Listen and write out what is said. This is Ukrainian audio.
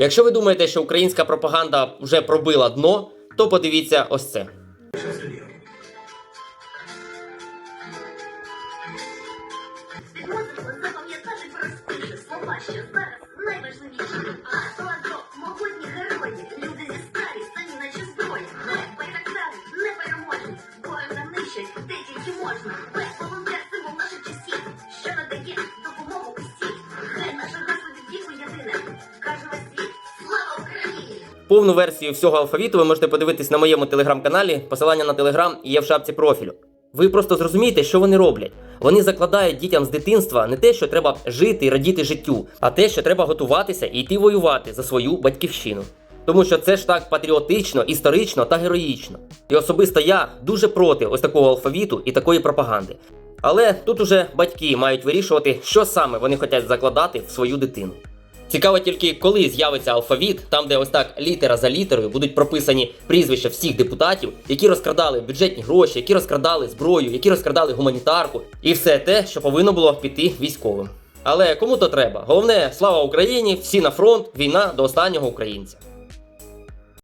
Якщо ви думаєте, що українська пропаганда вже пробила дно, то подивіться ось це. Підмозок запам'ятати Повну версію всього алфавіту ви можете подивитись на моєму телеграм-каналі. Посилання на телеграм є в шапці профілю. Ви просто зрозумієте, що вони роблять. Вони закладають дітям з дитинства не те, що треба жити і радіти життю, а те, що треба готуватися і йти воювати за свою батьківщину. Тому що це ж так патріотично, історично та героїчно. І особисто я дуже проти ось такого алфавіту і такої пропаганди. Але тут уже батьки мають вирішувати, що саме вони хочуть закладати в свою дитину. Цікаво тільки, коли з'явиться алфавіт, там, де ось так літера за літерою будуть прописані прізвища всіх депутатів, які розкрадали бюджетні гроші, які розкрадали зброю, які розкрадали гуманітарку, і все те, що повинно було піти військовим. Але кому то треба? Головне, слава Україні, всі на фронт, війна до останнього українця.